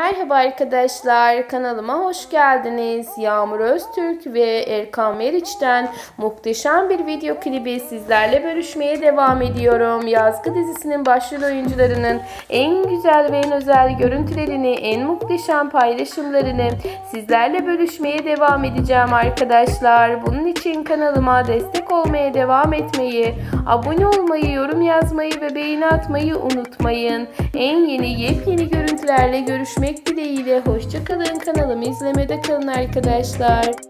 Merhaba arkadaşlar, kanalıma hoş geldiniz. Yağmur Öztürk ve Erkan Meriç'ten muhteşem bir video klibi sizlerle bölüşmeye devam ediyorum. Yazgı dizisinin başrol oyuncularının en güzel ve en özel görüntülerini, en muhteşem paylaşımlarını sizlerle bölüşmeye devam edeceğim arkadaşlar. Bunun için kanalıma destek olmaya devam etmeyi, abone olmayı, yorum yazmayı ve beğeni atmayı unutmayın. En yeni yepyeni görüntülerle görüşmek dileğiyle. Hoşçakalın kanalımı izlemede kalın arkadaşlar.